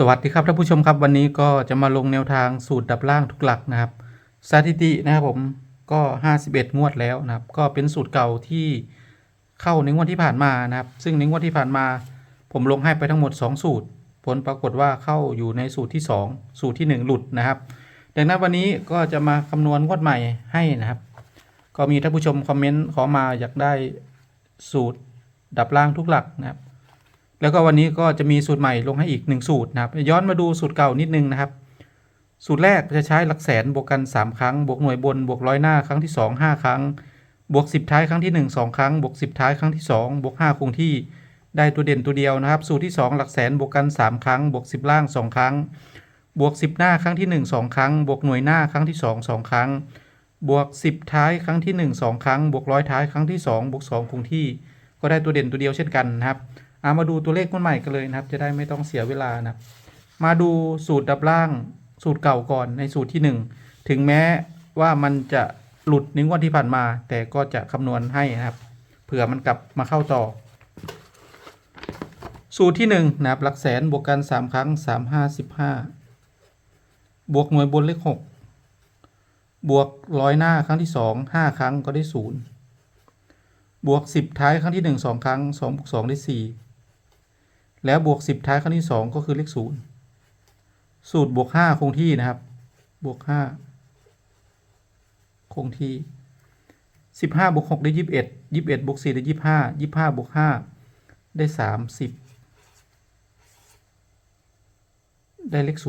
สวัสดีครับท่านผู้ชมครับวันนี้ก็จะมาลงแนวทางสูตรดับล่างทุกหลักนะครับสถิตินะครับผมก็ 51 งวดแล้วนะครับ ก็เป็นสูตรเก่าที่เข้าในงวดที่ผ่านมานะครับ ซึ่งในงวดที่ผ่านมา ผมลงให้ไปทั้งหมด 2 สูตร ผลปรากฏว่าเข้าอยู่ในสูตรที่ 2 สูตรที่ 1 หลุดนะครับดังนั้นวันนี้ก็จะมาคำนวณงวดใหม่ให้นะครับ ก็มีท่านผู้ชมคอมเมนต์ขอมาอยากได้สูตรดับล่างทุกหลักนะครับ แล้วก็วันนี้ก็จะมีสูตรใหม่ลงให้อีก 1 สูตรนะครับ ย้อนมาดูสูตรเก่านิดนึงนะครับ สูตรแรกจะใช้หลักแสนบวกกัน 3 ครั้ง บวกหน่วยบน บวกร้อยหน้าครั้งที่ 2 5 ครั้ง บวก 10 ท้ายครั้งที่ 1 2 ครั้ง บวก 10 ท้ายครั้งที่ 2 บวก 5 คงที่ ได้ตัวเด่นตัวเดียวนะครับ สูตรที่ 2 หลักแสนบวกกัน 3 ครั้ง บวก 10 ล่าง 2 ครั้ง บวก 10 หน้าครั้งที่ 1 2 ครั้ง บวกหน่วยหน้าครั้งที่ 2 2 ครั้ง บวก 10 ท้ายครั้งที่ 1 2 ครั้ง บวกร้อยท้ายครั้งที่ 2 บวก 2 คงที่ ก็ได้ตัวเด่นตัวเดียวเช่นกันนะครับามาดูตัวเลขคนใหม่กันเลยนะครับ จะได้ไม่ต้องเสียเวลานะครับมาดูสูตรดับล่างสูตรเก่าก่อนในสูตรที่ 1 ถึงแม้ว่ามันจะหลุดในงวดที่ผ่านมา แต่ก็จะคำนวณให้นะครับ เผื่อมันกลับมาเข้าต่อ สูตรที่ 1 นะครับหลักแสนบวกกัน 3 ครั้ง 3 5 15 บวกหน่วยบนเลข 6 บวกร้อยหน้าครั้งที่ 2 5 ครั้งก็ได้ 0 บวก 10 ท้ายครั้งที่ 1 2 ครั้ง2บวก2ได้ 4 แล้วบวก 10 ท้ายครั้งที่ 2 ก็คือเลข0สูตรบวก 5 คงที่นะครับ บวก 5 คงที่ 15 บวก 6 ได้ 21 21 บวก 4 ได้ 25 25 บวก 5 ได้ 30 ได้เลข0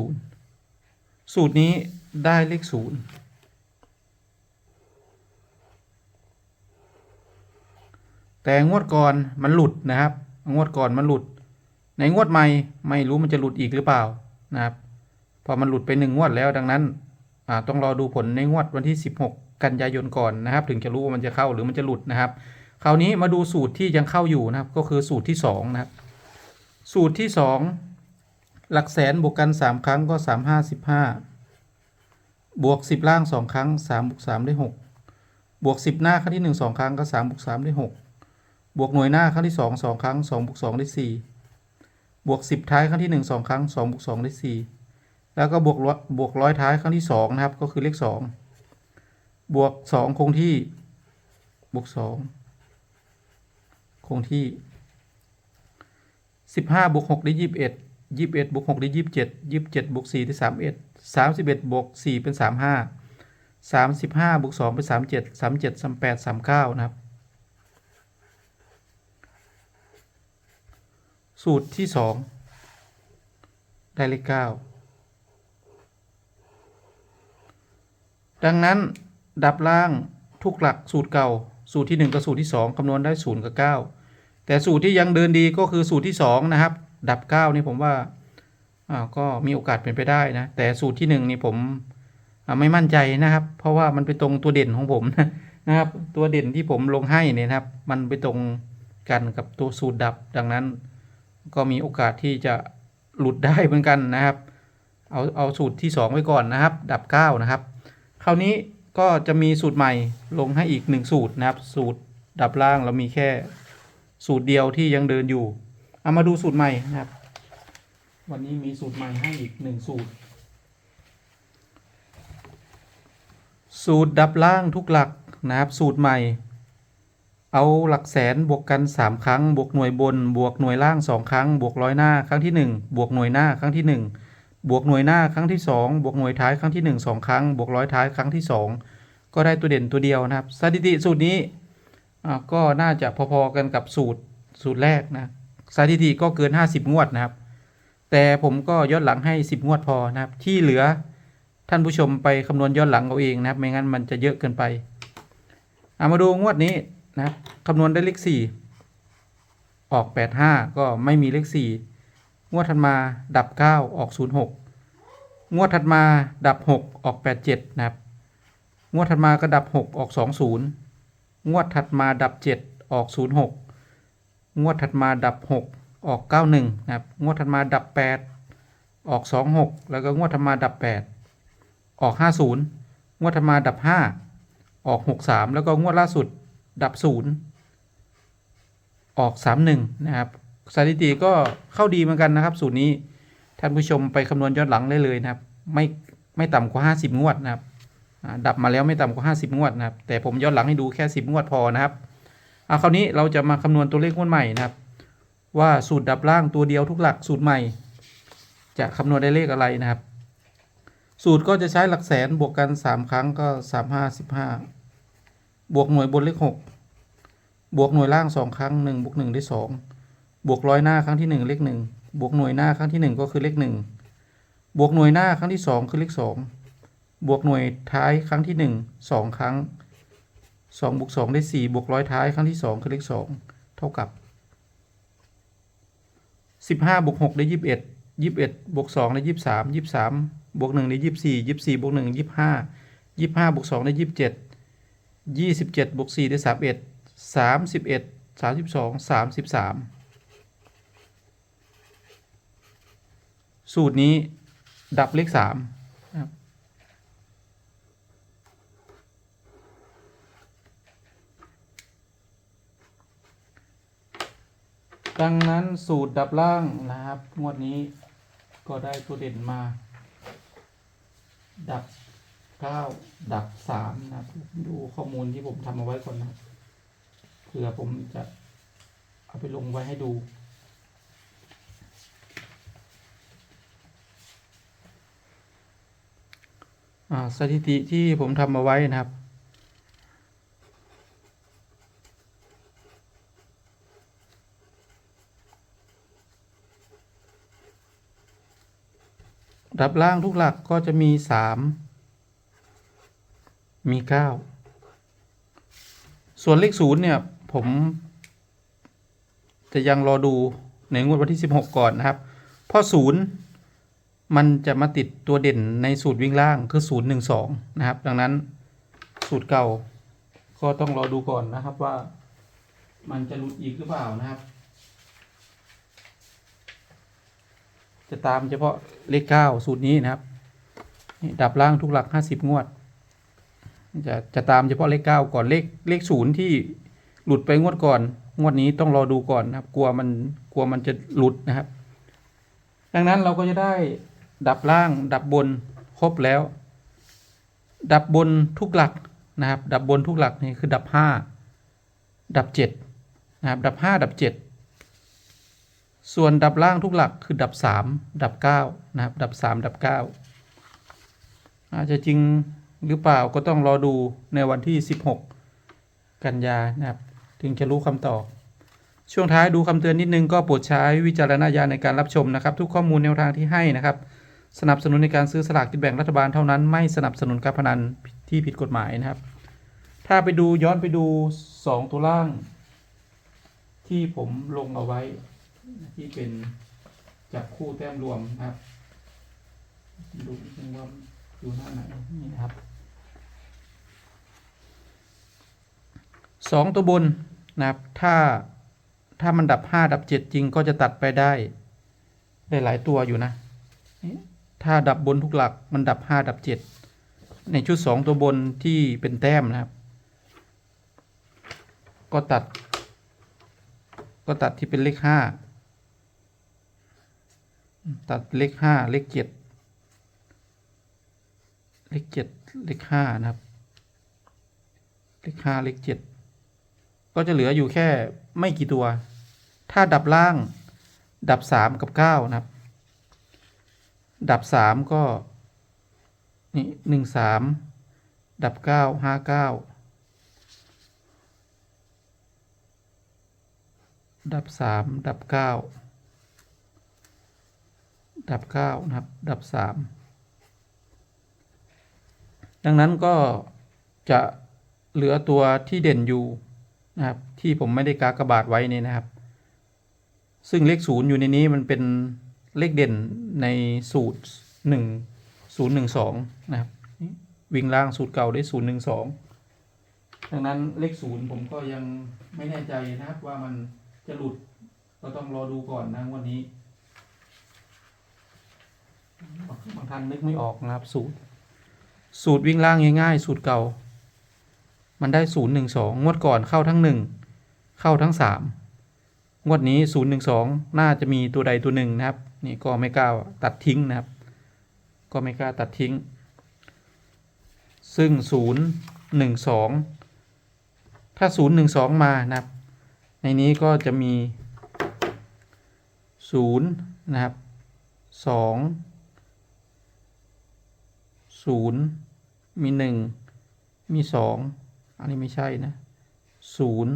สูตรนี้ได้เลข0แต่งวดก่อนมันหลุดนะครับ งวดก่อนมันหลุด ในงวดใหม่ไม่รู้มันจะหลุดอีกหรือเปล่านะครับพอมันหลุดไปหนึ่งงวดแล้วดังนั้นต้องรอดูผลในงวดวันที่ 16 กันยายนก่อนนะครับ ถึงจะรู้ว่ามันจะเข้าหรือมันจะหลุดนะครับ คราวนี้มาดูสูตรที่ยังเข้าอยู่นะครับ ก็คือสูตรที่2นะครับ สูตรที่ 2 หลักแสนบวกกัน 3 ครั้งก็ 3 5 15 บวก 10 ล่าง 2 ครั้ง3บวก3ได้ 6 บวก 10 หน้าครั้งที่ 1 2 ครั้งก็3บวก3ได้ 6 บวกหน่วยหน้าครั้งที่สองสองครั้งสองบวกสองได้สี่ บวกสิบท้ายครั้งที่หนึ่งสองครั้งสองบวกสองได้สี่แล้วก็บวกร้อยบวกร้อยท้ายครั้งที่สองนะครับ ก็คือเลขสองบวกสองคงที่ บวกสองคงที่สิบห้าบวกหกได้ยี่สิบเอ็ดยี่สิบเอ็ดบวกหกได้ยี่สิบเจ็ดยี่สิบเจ็ดบวกสี่ได้สามเอ็ดสามสิบเอ็ดบวกสี่เป็นสามห้าสามสิบห้าบวกสองเป็นสามเจ็ดสามเจ็ดสามแปดสามเก้านะครับ สูตรที่สองได้เลขเก้าดังนั้นดับล่างทุกหลักสูตรเก่า สูตรที่หนึ่งกับสูตรที่สองคำนวณได้ศูนย์กับเก้าแต่สูตรที่ยังเดินดีก็คือสูตรที่สองนะครับ ดับเก้านี่ผมว่าอ่าก็มีโอกาสเป็นไปได้นะ แต่สูตรที่หนึ่งนี่ผมไม่มั่นใจนะครับ เพราะว่ามันไปตรงตัวเด่นของผมนะครับ ตัวเด่นที่ผมลงให้เนี่ยนะครับ มันไปตรงกันกับตัวสูตรดับดังนั้น ก็มีโอกาสที่จะหลุดได้เหมือนกันนะครับ เอาเอาสูตรที่ 2 ไว้ก่อนนะครับ ดับ 9 นะครับ คราวนี้ก็จะมีสูตรใหม่ลงให้อีก 1 สูตรนะครับ สูตรดับล่างเรามีแค่สูตรเดียวที่ยังเดินอยู่ เอามาดูสูตรใหม่นะครับ วันนี้มีสูตรใหม่ให้อีก 1 สูตร สูตรดับล่างทุกหลักนะครับ สูตรใหม่ เอาหลักแสนบวกกัน 3 ครั้ง บวกหน่วยบน บวกหน่วยล่าง 2 ครั้ง บวกร้อยหน้าครั้งที่ 1 บวกหน่วยหน้าครั้งที่ 1 บวกหน่วยหน้าครั้งที่ 2 บวกหน่วยท้ายครั้งที่ 1 2 ครั้ง บวกร้อยท้ายครั้งที่ 2 ก็ได้ตัวเด่นตัวเดียวนะครับ สถิติสูตรนี้ก็น่าจะพอๆกันกับสูตรสูตรแรกนะสถิติก็เกิน 50 งวดนะครับ แต่ผมก็ย้อนหลังให้ 10 งวดพอนะครับ ที่เหลือท่านผู้ชมไปคำนวณย้อนหลังเอาเองนะครับ ไม่งั้นมันจะเยอะเกินไปเอามาดูงวดนี้ นะครับคำนวณได้เลขสี่ออกแปดห้าก็ไม่มีเลขสี่งวดถัดมาดับเก้าออกศูนย์หกงวดถัดมาดับหกออกแปดเจ็ดนะครับ งวดถัดมาก็ดับหกออกสองศูนย์งวดถัดมาดับเจ็ดออกศูนย์หกงวดถัดมาดับหกออกเก้าหนึ่งนะครับ งวดถัดมาดับแปดออกสองหกแล้วก็งวดถัดมาดับแปดออกห้าศูนย์งวดถัดมาดับห้าออกหกสามแล้วก็งวดล่าสุด ดับศูนย์ออกสามหนึ่งนะครับสถิติก็เข้าดีเหมือนกันนะครับ สูตรนี้ท่านผู้ชมไปคำนวณย้อนหลังได้เลยนะครับ ไม่ไม่ต่ำกว่า 50 งวดนะครับดับมาแล้วไม่ต่ำกว่า 50 งวดนะครับ แต่ผมย้อนหลังให้ดูแค่ 10 งวดพอนะครับเอาคราวนี้เราจะมาคำนวณตัวเลขงวดใหม่นะครับ ว่าสูตรดับล่างตัวเดียวทุกหลักสูตรใหม่ จะคำนวณได้เลขอะไรนะครับ สูตรก็จะใช้หลักแสนบวกกัน 3 ครั้งก็ 3 5 15 บวกหน่วยบนเลข6บวกหน่วยล่าง2ครั้ง1บวก1ได้2บวกร้อยหน้าครั้งที่1เลข1บวกหน่วยหน้าครั้งที่1ก็คือเลข1บวกหน่วยหน้าครั้งที่2คือเลข2บวกหน่วยท้ายครั้งที่1 2ครั้ง2บวก2ได้4บวกร้อยท้ายครั้งที่2คือเลข2เท่ากับ15บวก6ได้21 21บวก2ได้23 23บวก1ได้24 24บวก1 25 25บวก2ได้27 27บ วก4ได้31 31 32 33สูตรนี้ดับเลข3นะครับดังนั้นสูตรดับล่างนะครับ งวดนี้ก็ได้ตัวเด่นมา ดับ เก้าดับสามนะครับดูข้อมูลที่ผมทำเอาไว้ก่อนนะเผื่อผมจะเอาไปลงไว้ให้ดูอ่าสถิติที่ผมทำเอาไว้นะครับดับล่างทุกหลักก็จะมีสาม มีเก้าส่วนเลขศูนย์เนี่ย ผม จะยังรอดูในงวดวันที่สิบหกก่อนนะครับ เพราะศูนย์มันจะมาติดตัวเด่นในสูตรวิ่งล่างคือศูนย์หนึ่งสองนะครับ ดังนั้นสูตรเก่าก็ต้องรอดูก่อนนะครับว่ามันจะหลุดอีกหรือเปล่านะครับ จะตามเฉพาะเลขเก้าสูตรนี้นะครับ ดับล่างทุกหลักห้าสิบงวด จะจะตามเฉพาะเลขเก้าก่อนเลขเลขศูนย์ที่หลุดไปงวดก่อน งวดนี้ต้องรอดูก่อนนะครับ กลัวมันกลัวมันจะหลุดนะครับ ดังนั้นเราก็จะได้ดับล่างดับบนครบแล้ว ดับบนทุกหลักนะครับ ดับบนทุกหลักนี่คือดับห้าดับเจ็ดนะครับดับห้าดับเจ็ดส่วนดับล่างทุกหลักคือดับสามดับเก้านะครับ ดับสามดับเก้าอาจจะจริง หรือเปล่าก็ต้องรอดูในวันที่สิบหกกันยานะครับ ถึงจะรู้คำตอบ ช่วงท้ายดูคำเตือนนิดนึงก็โปรดใช้วิจารณญาณในการรับชมนะครับ ทุกข้อมูลแนวทางที่ให้นะครับ สนับสนุนในการซื้อสลากกินแบ่งรัฐบาลเท่านั้นไม่สนับสนุนการพนันที่ผิดกฎหมายนะครับ ถ้าไปดูย้อนไปดูสองตัวล่าง ที่ผมลงเอาไว้ที่เป็นจับคู่แต้มรวมนะครับ ดูนิดนึงว่าอยู่หน้าไหนนี่นะครับ สองตัวบนนะครับถ้าถ้ามันดับห้าดับเจ็ดจริงก็จะตัดไปได้ได้หลายตัวอยู่นะ ถ้าดับบนทุกหลักมันดับห้าดับเจ็ดในชุดสองตัวบนที่เป็นแต้มนะครับ ก็ตัด ก็ตัดที่เป็นเลขห้าตัดเลขห้าเลขเจ็ดเลขเจ็ดเลขห้านะครับ เลขห้าเลขเจ็ด ก็จะเหลืออยู่แค่ไม่กี่ตัว ถ้าดับล่าง ดับสามกับเก้านะครับ ดับสามก็นี่หนึ่งสามดับเก้าห้าเก้าดับสามดับเก้าดับเก้านะครับ ดับสามดังนั้นก็จะเหลือตัวที่เด่นอยู่ นะครับ ที่ผมไม่ได้กากบาทไว้นี่นะครับ ซึ่งเลขศูนย์อยู่ในนี้มันเป็นเลขเด่นในสูตรหนึ่งศูนย์หนึ่งสองนะครับวิ่งล่างสูตรเก่าได้ศูนย์หนึ่งสองดังนั้นเลขศูนย์ผมก็ยังไม่แน่ใจนะครับว่ามันจะหลุดก็ต้องรอดูก่อนนะวันนี้บางท่านนึกไม่ออกนะครับ สูตร สูตรวิ่งล่างง่ายๆ สูตรเก่า มันได้ศูนย์หนึ่งสองงวดก่อนเข้าทั้งหนึ่งเข้าทั้งสามงวดนี้ศูนย์หนึ่งสองน่าจะมีตัวใดตัวหนึ่งนะครับ นี่ก็ไม่กล้าตัดทิ้งนะครับ ก็ไม่กล้าตัดทิ้ง ซึ่งศูนย์หนึ่งสองถ้าศูนย์หนึ่งสองมานะครับ ในนี้ก็จะมีศูนย์นะครับสองศูนย์มีหนึ่งมีสอง อันนี้ไม่ใช่นะศูนย์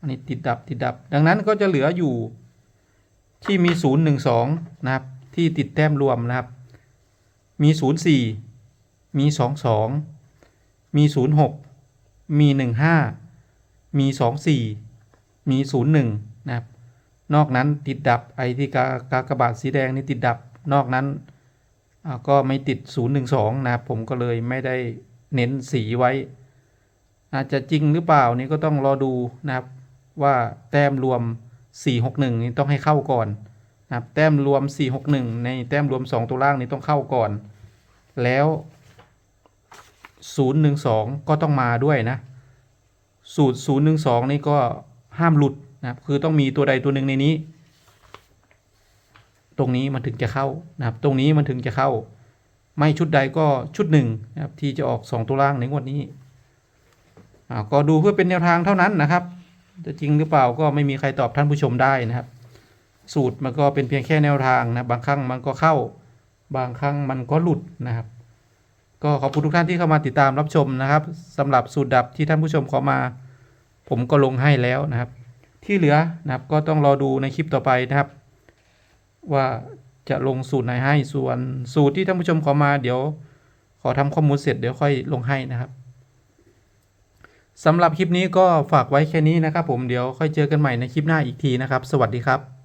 อันนี้ติดดับติดดับ ดังนั้นก็จะเหลืออยู่ที่มีศูนย์หนึ่งสองนะครับ ที่ติดแต้มรวมนะครับ มีศูนย์สี่มีสองสองมีศูนย์หกมีหนึ่งห้ามีสองสี่มีศูนย์หนึ่งนะครับ นอกนั้นติดดับไอที่กากากบาทสีแดงนี่ติดดับ นอกนั้นก็ไม่ติด 012 นะครับ ผมก็เลยไม่ได้เน้นสีไว้ อาจจะจริงหรือเปล่านี่ก็ต้องรอดูนะครับ ว่าแต้มรวม 461 นี่ต้องให้เข้าก่อนนะครับแต้มรวม 461 ในแต้มรวม 2 ตัวล่างนี้ต้องเข้าก่อน แล้ว 012 ก็ต้องมาด้วยนะ สูตร 012 นี่ก็ห้ามหลุดนะครับคือต้องมีตัวใดตัวหนึ่งในนี้ ตรงนี้มันถึงจะเข้านะครับ ตรงนี้มันถึงจะเข้า ไม่ชุดใดก็ชุดหนึ่งนะครับที่จะออก 2 ตัวล่างในงวดนี้ ก็ดูเพื่อเป็นแนวทางเท่านั้นนะครับ จะจริงหรือเปล่าก็ไม่มีใครตอบท่านผู้ชมได้นะครับ สูตรมันก็เป็นเพียงแค่แนวทางนะบางครั้งมันก็เข้า บางครั้งมันก็หลุดนะครับ ก็ขอบคุณทุกท่านที่เข้ามาติดตามรับชมนะครับสำหรับสูตรดับที่ท่านผู้ชมขอมา ผมก็ลงให้แล้วนะครับ ที่เหลือนะครับก็ต้องรอดูในคลิปต่อไปนะครับ ว่าจะลงสูตรไหนให้ส่วนสูตรที่ท่านผู้ชมขอมาเดี๋ยว ขอทำข้อมูลเสร็จเดี๋ยวค่อยลงให้นะครับ สำหรับคลิปนี้ก็ฝากไว้แค่นี้นะครับผมเดี๋ยวค่อยเจอกันใหม่ในคลิปหน้าอีกทีนะครับ สวัสดีครับ